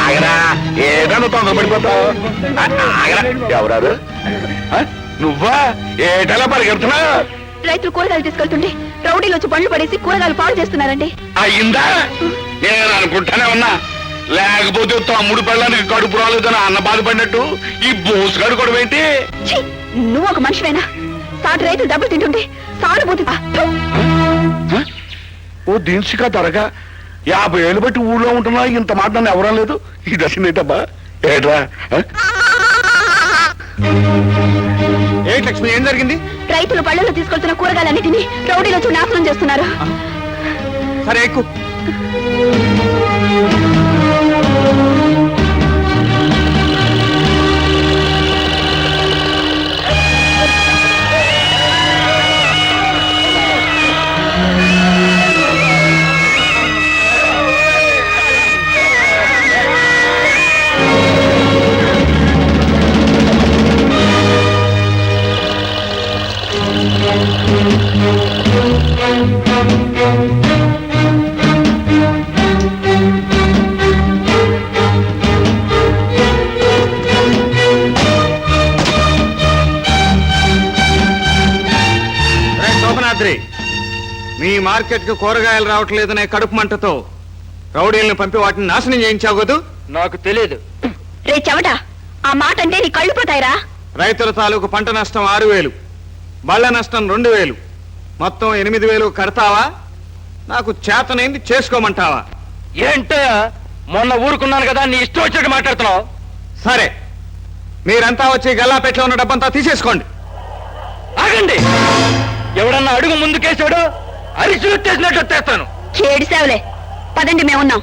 ఆగరా ఏదన్నా తొందరపడిపోతావు. ఆగరా. ఎవరారు? నువ్వా? ఏటలా పరిగెడుతున్నా రైతులు కూరగాయలు తీసుకెళ్తుంటే రౌడీలు వచ్చి పండ్లు పడేసి కూరగాయలు పాడు చేస్తున్నారండి. అయిందా నేను అనుకుంటానే ఉన్నా. లేకపోతే తమ్ముడు పిల్లలకి కడుపు రాలేదని అన్న బాధపడినట్టు ఈ బోసు కడుకోవడం ఏంటి! నువ్వు ఒక మనిషివేనా? సాటి రైతులు డబ్బులు తింటుంటే! హ? ఓ దిన్సికా త్వరగా యాభై ఏళ్ళు బట్టి ఊళ్ళో ఉంటున్నా ఇంత మాట నన్ను ఎవరూ లేదు. ఈ దశనేటబ్బా ఏట్రా? ఏంటి లక్ష్మి ఏం జరిగింది? రైతులు పళ్ళలో తీసుకెళ్తున్న కూరగాయలన్నిటినీ రౌడీలు వచ్చి నాశనం చేస్తున్నారు. సరే ఎక్కు. మీ మార్కెట్కు కూరగాయలు రావట్లేదనే కడుపు మంటతో రౌడీలను పంపి వాటిని నాశనం చేయించావు కదూ? నాకు తెలియదు రే చెవట ఆ మాట అంటే నీ కళ్ళు పోతాయిరా. రైతుల తాలూకు పంట నష్టం ఆరు వేలు బళ్ళ నష్టం రెండు వేలు. మొత్తం ఎనిమిది వేలు కడతావా? నాకు చేతనైంది చేసుకోమంటావా? ఏంటే? మొన్న ఊరుకున్నాను కదా నీ ఇష్టం వచ్చినట్టు మాట్లాడుతున్నావు. సరే మీరంతా వచ్చి గల్లాపెట్లో ఉన్న డబ్బంతా తీసేసుకోండి. ఆగండి! ఎవడన్నా అడుగు ముందుకేసాడో అరిచి వచ్చేసినట్టు వచ్చేస్తాను. ఏడిసావులే పదండి మేమున్నాం.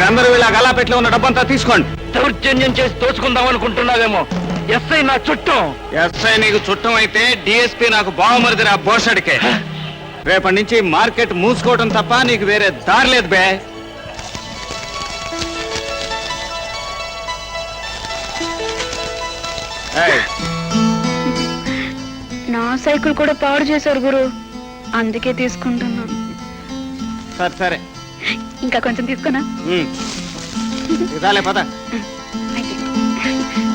మీరందరూ ఇలా గల్లాపెట్లో ఉన్న డబ్బంతా తీసుకోండి. దౌర్జన్యం చేసి దోచుకుందాం అనుకుంటున్నావేమో. ఎస్ఐ నా చుట్టం. ఎస్ఐ నీకు చుట్టం అయితే డిఎస్పీ నాకు బావమరిదిరా బోషడికే. రేపటి నుంచి మార్కెట్ మూసుకోవడం తప్ప నీకు వేరే దారి లేదు బే. ఏయ్, నా సైకిల్ కూడా పాడు చేశారు గురు. అందుకే తీసుకుంటున్నాను. సరే సరే. ఇంకా కొంచెం తీసుకున్నా. పద.